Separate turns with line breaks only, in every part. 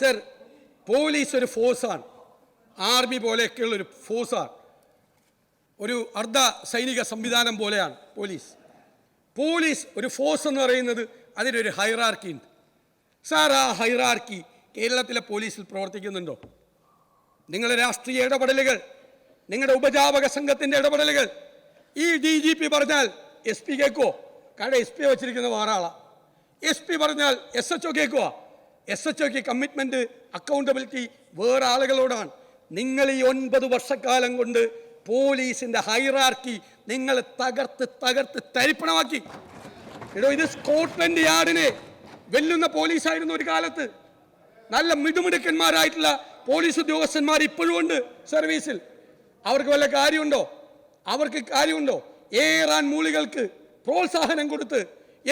Sir police ഒരു ഫോഴ്സാണ് army പോലെയൊക്കെയുള്ള ഒരു ഫോഴ്സാണ് ഒരു അർദ്ധ സൈനിക സംവിധാനം പോലെയാണ് പോലീസ് പോലീസ് ഒരു ഫോഴ്സ് എന്ന് പറയുന്നത് അതിനൊരു ഹൈറാർക്കി ഉണ്ട്. സാർ ആ ഹൈറാർക്കി കേരളത്തിലെ പോലീസിൽ പ്രവർത്തിക്കുന്നുണ്ടോ? നിങ്ങളുടെ രാഷ്ട്രീയ ഇടപെടലുകൾ നിങ്ങളുടെ ഉപജാപക സംഘത്തിന്റെ ഇടപെടലുകൾ ഈ ഡി ജി പി പറഞ്ഞാൽ എസ് പി കേൾക്കുമോ കാരണം എസ് പി വെച്ചിരിക്കുന്ന വേറെ ആളാണ് എസ് പി പറഞ്ഞാൽ S H O S H ഒക്ക് കമ്മിറ്റ്മെന്റ് അക്കൗണ്ടബിലിറ്റി വേറെ ആളുകളോടാണ്. നിങ്ങൾ ഈ ഒൻപത് വർഷക്കാലം കൊണ്ട് പോലീസിന്റെ ഹൈറാർക്കി നിങ്ങൾ തകർത്ത് തകർത്ത് തരിപ്പണമാക്കി. എടോ ഇത് സ്കോട്ട്ലൻഡ് യാർഡിനെ വെല്ലുന്ന പോലീസായിരുന്നു ഒരു കാലത്ത്. നല്ല മിടുമിടുക്കന്മാരായിട്ടുള്ള പോലീസ് ഉദ്യോഗസ്ഥന്മാർ ഇപ്പോഴും ഉണ്ട് സർവീസിൽ. അവർക്ക് വല്ല കാര്യമുണ്ടോ? അവർക്ക് കാര്യമുണ്ടോ? ഏറാൻ മൂളികൾക്ക് പ്രോത്സാഹനം കൊടുത്ത്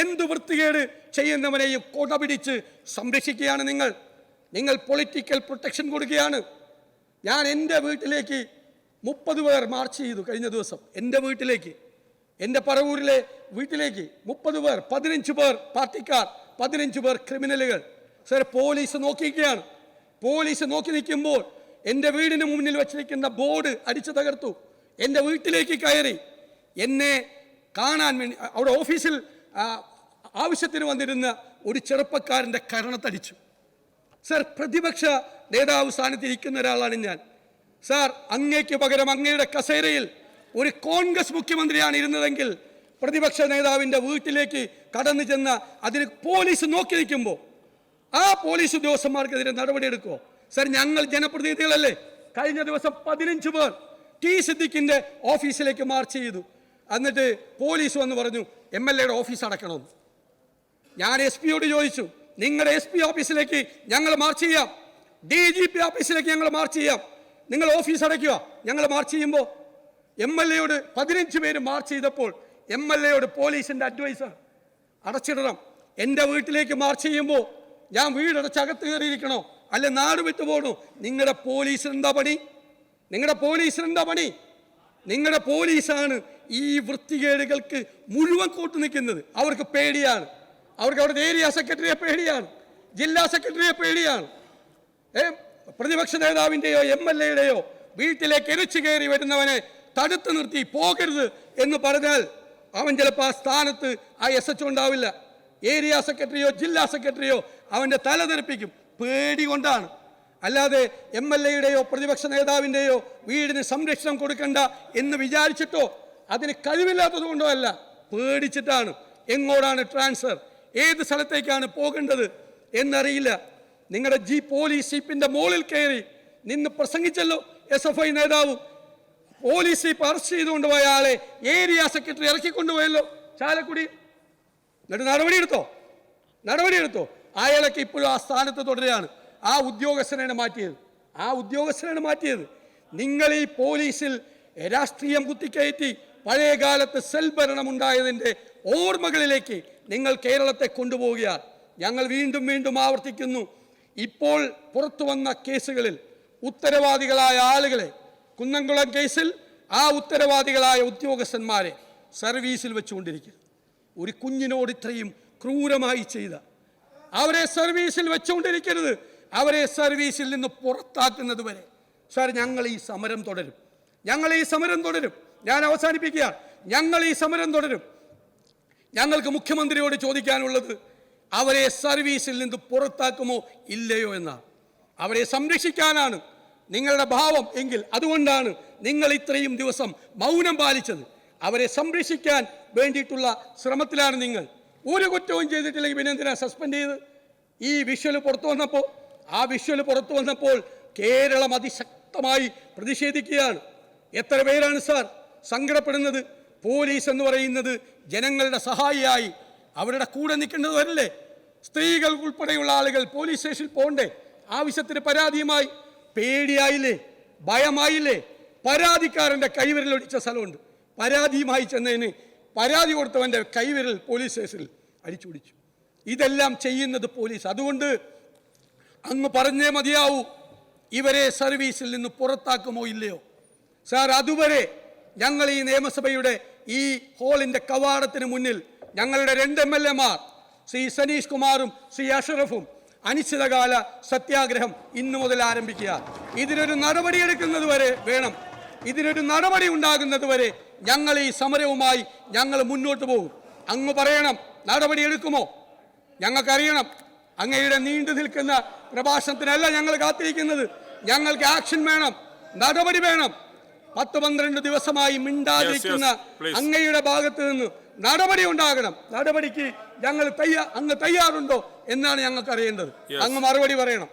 എന്ത് വൃത്തികേട് ചെയ്യുന്നവനെയും കൊട പിടിച്ച് സംരക്ഷിക്കുകയാണ് നിങ്ങൾ. നിങ്ങൾ പൊളിറ്റിക്കൽ പ്രൊട്ടക്ഷൻ കൊടുക്കുകയാണ്. ഞാൻ എന്റെ വീട്ടിലേക്ക് മുപ്പത് പേർ മാർച്ച് ചെയ്തു കഴിഞ്ഞ ദിവസം. എന്റെ വീട്ടിലേക്ക്. എന്റെ പറവൂരിലെ വീട്ടിലേക്ക് മുപ്പത് പേർ പതിനഞ്ച് പേർ പാർട്ടിക്കാർ പതിനഞ്ച് പേർ ക്രിമിനലുകൾ. സർ പോലീസ് നോക്കിയിരിക്കുകയാണ്. പോലീസ് നോക്കി നിൽക്കുമ്പോൾ എന്റെ വീടിന് മുന്നിൽ വച്ചിരിക്കുന്ന ബോർഡ് അടിച്ചു തകർത്തു. എന്റെ വീട്ടിലേക്ക് കയറി. എന്നെ കാണാൻ വേണ്ടി അവിടെ ഓഫീസിൽ ആവശ്യത്തിന് വന്നിരുന്ന ഒരു ചെറുപ്പക്കാരന്റെ കരണത്തടിച്ചു. സർ പ്രതിപക്ഷ നേതാവ് സ്ഥാനത്തിരിക്കുന്ന ഒരാളാണ് ഞാൻ. സാർ അങ്ങേക്ക് പകരം അങ്ങയുടെ കസേരയിൽ ഒരു കോൺഗ്രസ് മുഖ്യമന്ത്രിയാണ് ഇരുന്നതെങ്കിൽ പ്രതിപക്ഷ നേതാവിന്റെ വീട്ടിലേക്ക് കടന്നു ചെന്ന അതിന് പോലീസ് നോക്കി നിൽക്കുമ്പോൾ ആ പോലീസ് ഉദ്യോഗസ്ഥന്മാർക്കെതിരെ നടപടിയെടുക്കുമോ സർ ഞങ്ങൾ ജനപ്രതിനിധികളല്ലേ? കഴിഞ്ഞ ദിവസം പതിനഞ്ച് പേർ ടി സിദ്ദിഖിന്റെ ഓഫീസിലേക്ക് മാർച്ച് ചെയ്തു. എന്നിട്ട് പോലീസ് വന്ന് പറഞ്ഞു എം എൽ എയുടെ ഓഫീസ് അടക്കണമെന്ന്. ഞാൻ എസ് പിയോട് ചോദിച്ചു നിങ്ങളുടെ എസ് പി ഓഫീസിലേക്ക് ഞങ്ങൾ മാർച്ച് ചെയ്യാം. ഡി ജി പി ഓഫീസിലേക്ക് ഞങ്ങൾ മാർച്ച് ചെയ്യാം. നിങ്ങൾ ഓഫീസ് അടയ്ക്കുക. ഞങ്ങൾ മാർച്ച് ചെയ്യുമ്പോൾ എം എൽ എയോട് പതിനഞ്ച് പേര് മാർച്ച് ചെയ്തപ്പോൾ എം എൽ എയോട് പോലീസിന്റെ അഡ്വൈസർ അടച്ചിടണം. എന്റെ വീട്ടിലേക്ക് മാർച്ച് ചെയ്യുമ്പോൾ ഞാൻ വീടടച്ച് അകത്ത് കയറിയിരിക്കണോ? അല്ലെ നാട് വിട്ടു പോകണോ നിങ്ങളുടെ പോലീസിനെന്താ പണി? നിങ്ങളുടെ പോലീസിനെന്താ പണി? നിങ്ങളുടെ പോലീസാണ് ഈ വൃത്തികേടുകൾക്ക് മുഴുവൻ കൂട്ടു നിൽക്കുന്നത്. അവർക്ക് പേടിയാണ്. അവർക്ക് അവിടുത്തെ ഏരിയ സെക്രട്ടറിയെ പേടിയാണ്. ജില്ലാ സെക്രട്ടറിയെ പേടിയാണ്. പ്രതിപക്ഷ നേതാവിന്റെയോ എം എൽ എയുടെയോ വീട്ടിലേക്ക് എരിച്ചു കയറി വരുന്നവനെ തടുത്തു നിർത്തി പോകരുത് എന്ന് പറഞ്ഞാൽ അവൻ ചിലപ്പോൾ ആ സ്ഥാനത്ത് ആ എസ് എച്ച് ഉണ്ടാവില്ല. ഏരിയ സെക്രട്ടറിയോ ജില്ലാ സെക്രട്ടറിയോ അവന്റെ തല തെറിപ്പിക്കും. പേടി കൊണ്ടാണ്. അല്ലാതെ എം എൽ എയുടെയോ പ്രതിപക്ഷ നേതാവിന്റെയോ വീടിന് സംരക്ഷണം കൊടുക്കണ്ട എന്ന് വിചാരിച്ചിട്ടോ അതിന് കഴിവില്ലാത്തത് കൊണ്ടോ അല്ല പേടിച്ചിട്ടാണ്. എങ്ങോട്ടാണ് ട്രാൻസ്ഫർ? ഏത് സ്ഥലത്തേക്കാണ് പോകേണ്ടത് എന്നറിയില്ല. നിങ്ങളുടെ ജി പോലീസ് ജീപ്പിന്റെ മുകളിൽ കയറി നിന്ന് പ്രസംഗിച്ചല്ലോ എസ് എഫ് ഐ നേതാവ്. പോലീസ് ജീപ്പ് അറസ്റ്റ് ചെയ്തുകൊണ്ട് പോയ ആളെ ഏരിയ സെക്രട്ടറി ഇറക്കിക്കൊണ്ടുപോയല്ലോ ചാലക്കുടി. എന്നിട്ട് നടപടിയെടുത്തോ? നടപടിയെടുത്തോ? അയാളൊക്കെ ഇപ്പോഴും ആ സ്ഥാനത്ത് തുടരുകയാണ്. ആ ഉദ്യോഗസ്ഥനാണ് മാറ്റിയത്. ആ ഉദ്യോഗസ്ഥനാണ് മാറ്റിയത്. നിങ്ങൾ ഈ പോലീസിൽ രാഷ്ട്രീയം കുത്തിക്കയറ്റി പഴയകാലത്ത് സെൽ ഭരണം ഉണ്ടായതിന്റെ ഓർമ്മകളിലേക്ക് നിങ്ങൾ കേരളത്തെ കൊണ്ടുപോവുകയാണ് ഞങ്ങൾ വീണ്ടും വീണ്ടും ആവർത്തിക്കുന്നു. ഇപ്പോൾ പുറത്തു വന്ന കേസുകളിൽ ഉത്തരവാദികളായ ആളുകളെ കുന്നംകുളം കേസിൽ ആ ഉത്തരവാദികളായ ഉദ്യോഗസ്ഥന്മാരെ സർവീസിൽ വെച്ചുകൊണ്ടിരിക്കുക. ഒരു കുഞ്ഞിനോട് ഇത്രയും ക്രൂരമായി ചെയ്ത അവരെ സർവീസിൽ വെച്ചുകൊണ്ടിരിക്കരുത്. അവരെ സർവീസിൽ നിന്ന് പുറത്താക്കുന്നത് വരെ. സാർ ഞങ്ങൾ ഈ സമരം തുടരും. ഞങ്ങൾ ഈ സമരം തുടരും. ഞാൻ അവസാനിപ്പിക്കുക ഞങ്ങൾ ഈ സമരം തുടരും. ഞങ്ങൾക്ക് മുഖ്യമന്ത്രിയോട് ചോദിക്കാനുള്ളത് അവരെ സർവീസിൽ നിന്ന് പുറത്താക്കുമോ ഇല്ലയോ എന്നാണ് അവരെ സംരക്ഷിക്കാനാണ് നിങ്ങളുടെ ഭാവം എങ്കിൽ അതുകൊണ്ടാണ് നിങ്ങൾ ഇത്രയും ദിവസം മൗനം പാലിച്ചത്. അവരെ സംരക്ഷിക്കാൻ വേണ്ടിയിട്ടുള്ള ശ്രമത്തിലാണ് നിങ്ങൾ. ഒരു കുറ്റവും ചെയ്തിട്ടില്ലെങ്കിൽ പിന്നെ എന്തിനാ സസ്പെൻഡ് ചെയ്ത്? ഈ വിഷ്വൽ പുറത്തു വന്നപ്പോൾ ആ വിഷ്വൽ പുറത്തു വന്നപ്പോൾ കേരളം അതിശക്തമായി പ്രതിഷേധിക്കുകയാണ്. എത്ര പേരാണ് സാർ സങ്കടപ്പെടുന്നത്? പോലീസ് എന്ന് പറയുന്നത് ജനങ്ങളുടെ സഹായിയായി അവരുടെ കൂടെ നിൽക്കേണ്ടതല്ലേ? സ്ത്രീകൾ ഉൾപ്പെടെയുള്ള ആളുകൾ പോലീസ് സ്റ്റേഷനിൽ പോകണ്ടേ ആവശ്യത്തിന് പരാതിയുമായി പേടിയായില്ലേ? ഭയമായില്ലേ? പരാതിക്കാരന്റെ കൈവിരൽ ഒടിച്ച സ്ഥലമുണ്ട്. പരാതിയുമായി ചെന്നതിന് പരാതി കൊടുത്തവന്റെ കൈവിരൽ പോലീസ് സ്റ്റേഷനിൽ അടിച്ചു പിടിച്ചു. ഇതെല്ലാം ചെയ്യുന്നത് പോലീസ്. അതുകൊണ്ട് അങ്ങ് പറഞ്ഞേ മതിയാവൂ ഇവരെ സർവീസിൽ നിന്ന് പുറത്താക്കുമോ ഇല്ലയോ? സാർ അതുവരെ ഞങ്ങൾ ഈ നിയമസഭയുടെ ഈ ഹോളിന്റെ കവാടത്തിന് മുന്നിൽ ഞങ്ങളുടെ രണ്ട് എം എൽ എമാർ ശ്രീ സനീഷ് കുമാറും ശ്രീ അഷറഫും അനിശ്ചിതകാല സത്യാഗ്രഹം ഇന്നു മുതൽ ആരംഭിക്കുക. ഇതിനൊരു നടപടിയെടുക്കുന്നത് വരെ വേണം. ഇതിനൊരു നടപടി ഉണ്ടാകുന്നത് വരെ ഞങ്ങൾ ഈ സമരവുമായി ഞങ്ങൾ മുന്നോട്ട് പോകും. അങ്ങ് പറയണം നടപടി എടുക്കുമോ? ഞങ്ങൾക്കറിയണം. അങ്ങയുടെ നീണ്ടു നിൽക്കുന്ന പ്രഭാഷണത്തിനല്ല ഞങ്ങൾ കാത്തിരിക്കുന്നത്. ഞങ്ങൾക്ക് ആക്ഷൻ വേണം നടപടി വേണം. പത്ത് പന്ത്രണ്ട് ദിവസമായി മിണ്ടാതിരിക്കുന്ന. അങ്ങയുടെ ഭാഗത്ത് നിന്ന് നടപടി ഉണ്ടാകണം. നടപടിക്ക് ഞങ്ങൾ തയ്യാ അങ്ങ് തയ്യാറുണ്ടോ എന്നാണ് ഞങ്ങൾക്ക് അറിയേണ്ടത്. അങ്ങ് മറുപടി പറയണം.